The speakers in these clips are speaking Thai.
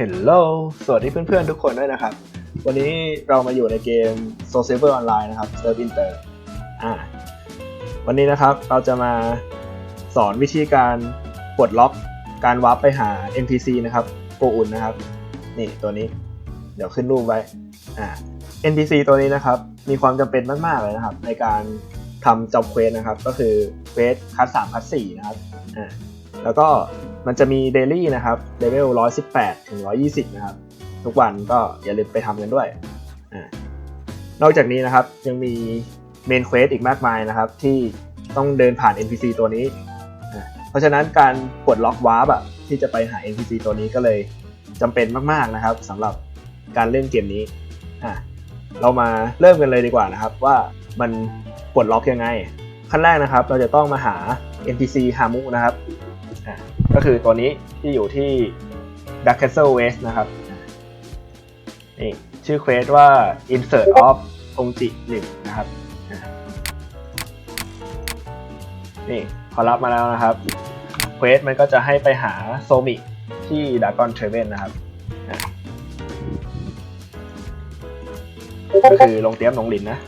Hello สวัสดีเพื่อนๆทุกคนด้วยนะครับ วันนี้เรามาอยู่ในเกม Soul Saver Online นะครับ Serve Inter อ่า วันนี้นะครับเราจะมาสอนวิธีการปลดล็อกการวาร์ปไปหา NPC นะครับโกอุ่นนะครับ นี่ตัวนี้ เดี๋ยวขึ้นรูปไว้ อ่า NPC ตัวนี้นะครับ มีความจำเป็นมากๆเลยนะครับ ในการทำจ็อบเควสนะครับ ก็คือเควสคัส3คัส4นะครับ อ่า แล้วก็ มันจะมีเดลี่นะครับเลเวล118 ถึง 120 นะครับ ทุกวันก็อย่าลืมไปทำกันด้วยอนอกจากนี้นะครับยังมีเมนเควสอีกมากมายนะครับ ที่ต้องเดินผ่าน NPC ตัวนี้ เพราะฉะนั้นการปลดล็อกวาร์ปอะที่จะไปหา NPC ตัวนี้ก็เลยจำเป็นมากๆนะครับสำหรับการเล่นเกมนี้อ่าเรามาเริ่มกันเลยดีกว่านะครับ ว่ามันปลดล็อกยังไง ขั้นแรกนะครับ เราจะต้องมาหา NPC ฮามุนะครับ ก็คือตัวนี้ที่อยู่ที่ Dark Castle West นะครับนี่ชื่อเควสว่า Insert of องจิหนึ่งนะครับนี่พอรับมาแล้วนะครับเควสมันก็จะให้ไปหาโซมิที่ Dragon t r a v e n นะครับก็คือลงเตรียมลงหลินนะ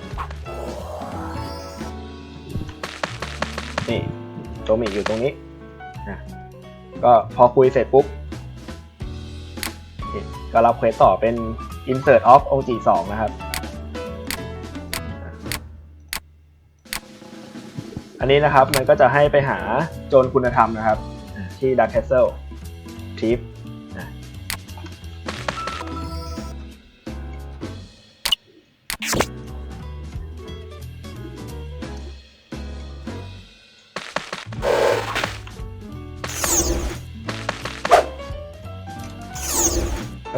นี่โซมิอยู่ตรงนี้นะ ก็พอคุยเสร็จปุ๊บก็รับเควสต่อเป็น insert of OG 2นะครับ อันนี้นะครับมันก็จะให้ไปหาโจรคุณธรรมนะครับ ที่ Dark Castle Trip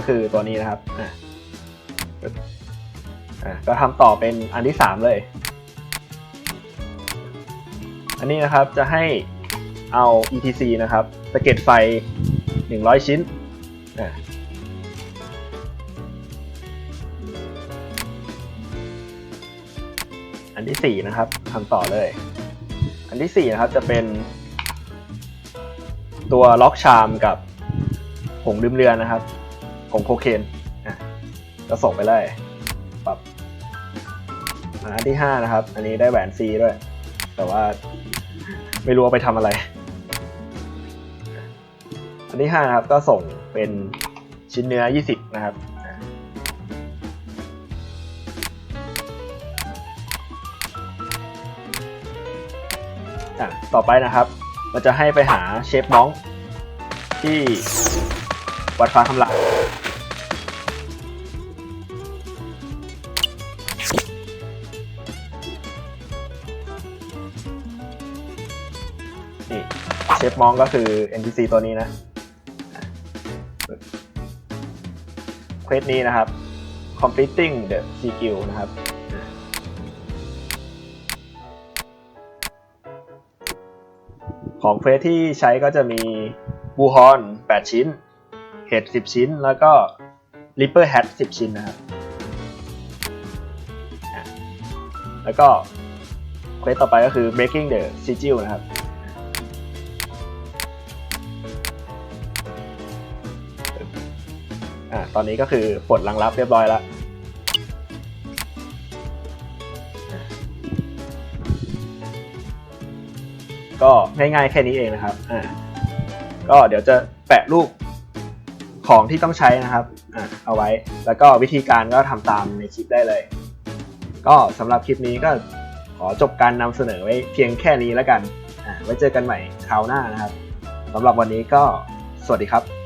ก็คือตัวนี้นะครับอะอะก็ทำต่อเป็นอันที่3เลย อันนี้นะครับจะให้เอา ETC นะครับสะเก็ดไฟ 100 ชิ้นอะอันที่ 4 นะครับทำต่อเลย อันที่ 4 นะครับจะเป็นตัวล็อกชามกับผงลืมเรือนนะครับ ผงโคเคนอะก็ส่งไปเลยปรับอันที่ 5 นะครับ อันนี้ได้แหวน C ด้วย แต่ว่าไม่รู้เอาไปทำอะไร อันที่ 5 นะครับก็ส่งเป็นชิ้นเนื้อ 20 นะครับอะต่อไปนะครับมันจะให้ไปหาเชฟน้องที่วัดฟ้าคำลา นี่เชฟมองก็คือ NPC ตัวนี้นะเควสนี้นะครับ completing the skill นะครับของเควสที่ใช้ก็จะมีบูฮอน 8 ชิ้น เห็ด 10 ชิ้น แล้วก็ Reaper Hat 10 ชิ้นนะครับ แล้วก็เควสต่อไปก็คือ Breaking the Sigil นะครับ อะตอนนี้ก็คือปลดรางรับเรียบร้อยแล้วก็ง่ายๆแค่นี้เองนะครับอ่าก็เดี๋ยวจะแปะรูปของที่ต้องใช้นะครับอ่าเอาไว้ แล้วก็วิธีการก็ทำตามในคลิปได้เลย ก็สำหรับคลิปนี้ก็ขอจบการนำเสนอไว้เพียงแค่นี้แล้วกันอ่าไว้เจอกันใหม่คราวหน้านะครับสำหรับวันนี้ก็สวัสดีครับ